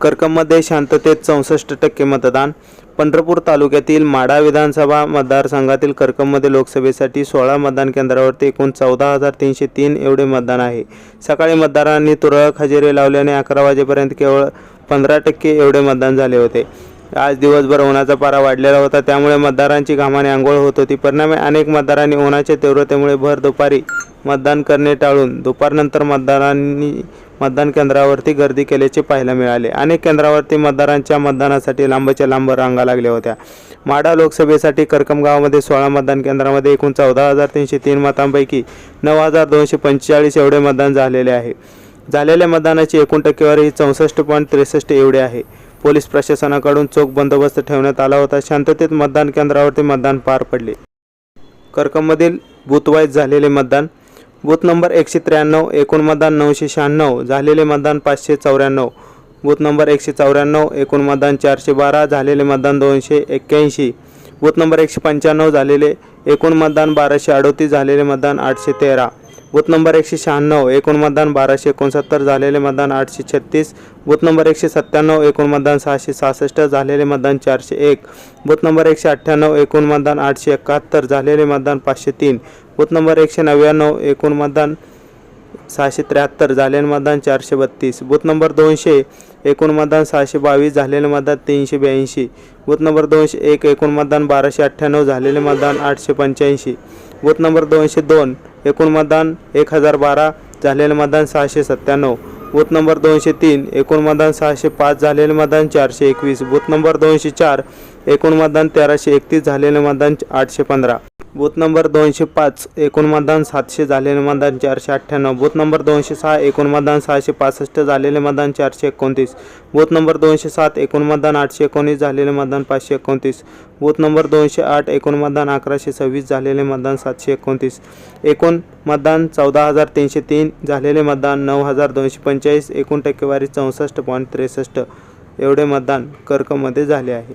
कर्कममध्ये शांततेत चौसष्ट टक्के मतदान. पंढरपूर तालुक्यातील माढा विधानसभा मतदारसंघातील कर्कममध्ये लोकसभेसाठी सोळा मतदान केंद्रावरती एकूण चौदा हजार तीनशे तीन एवढे मतदान आहे. सकाळी मतदारांनी तुरळक हजेरी लावल्याने अकरा वाजेपर्यंत केवळ पंधरा टक्के एवढे मतदान झाले होते. आज दिवसभर उन्हाचा पारा वाढलेला होता त्यामुळे मतदारांची घामाने आंघोळ होत होती. परिणामी अनेक मतदारांनी उन्हाच्या तीव्रतेमुळे भर दुपारी मतदान करणे टाळून दुपारनंतर मतदारांनी मतदान केंद्रावरती गर्दी केल्याचे पाहायला मिळाले. अनेक केंद्रावरती मतदारांच्या मतदानासाठी लांबच्या लांब रांगा लागल्या होत्या. माढा लोकसभेसाठी करकम गावामध्ये सोळा मतदान केंद्रामध्ये एकूण चौदा हजार तीनशे तीन मतांपैकी नऊ हजार दोनशे पंचेचाळीस एवढे मतदान झालेले आहे. झालेल्या मतदानाची एकूण टक्केवारी ही चौसष्ट पॉईंट त्रेसष्ट एवढी आहे. पोलीस प्रशासनाकडून चोख बंदोबस्त ठेवण्यात आला होता. शांततेत मतदान केंद्रावरती मतदान पार पडले. करकममधील बुथवाईज झालेले मतदान बूथ नंबर एकशे त्र्याण्णव एकूण मतदान नऊशे शहाण्णव झालेले मतदान पाचशे चौऱ्याण्णव. बूथ नंबर एकशे चौऱ्याण्णव एकूण मतदान चारशे बारा झालेले मतदान दोनशे एक्क्याऐंशी. बूथ नंबर एकशे पंच्याण्णव झालेले एकूण मतदान बाराशे अडोतीस झालेले मतदान आठशे तेरा. बूथ नंबर एकशे शहाण्णव एकूण मतदान बाराशे एकोणसत्तर झालेले मतदान आठशे छत्तीस. बूथ नंबर एकशे सत्त्याण्णव एकूण मतदान सहाशे सहासष्ट झालेले मतदान चारशे एक. बूथ नंबर एकशे अठ्ठ्याण्णव एकूण मतदान आठशे एकाहत्तर झालेले मतदान पाचशे तीन. बूथ नंबर एकशे नव्याण्णव एकूण मतदान सहाशे त्र्याहत्तर झालेले मतदान चारशे बत्तीस. बूथ नंबर दोनशे एकूण मतदान सहाशे बावीस झालेले मतदान तीनशे ब्याऐंशी. बूथ नंबर दोनशे एक एकूण मतदान बाराशे अठ्ठ्याण्णव झालेले मतदान आठशे पंच्याऐंशी. बूथ नंबर दोनशे दोन एकूण मतदान एक हजार बारा झालेले मतदान सहाशे सत्त्याण्णव. बूथ नंबर दोनशे तीन एकूण मतदान सहाशे पाच झालेले मतदान चारशे एकवीस. बूथ नंबर दोनशे चार एकूण मतदान तेराशे एकतीस झालेले मतदान आठशे पंधरा. बूथ नंबर दोनशे पाच एकूण मतदान सातशे झालेले मतदान चारशे अठ्ठ्याण्णव. बूथ नंबर दोनशे सहा एकूण मतदान सहाशे पासष्ट झालेले मतदान चारशे एकोणतीस. बूथ नंबर दोनशे सात एकूण मतदान आठशे एकोणीस झालेले मतदान पाचशे एकोणतीस. बूथ नंबर दोनशे आठ एकूण मतदान अकराशे सव्वीस झालेले मतदान सातशे एकोणतीस. एकूण मतदान चौदा हजार तीनशे तीन झालेले मतदान नऊ हजार दोनशे पंचेचाळीस एकूण टक्केवारी चौसष्ट पॉईंट त्रेसष्ट. एवढे मतदान कर्कमध्ये झाले आहे.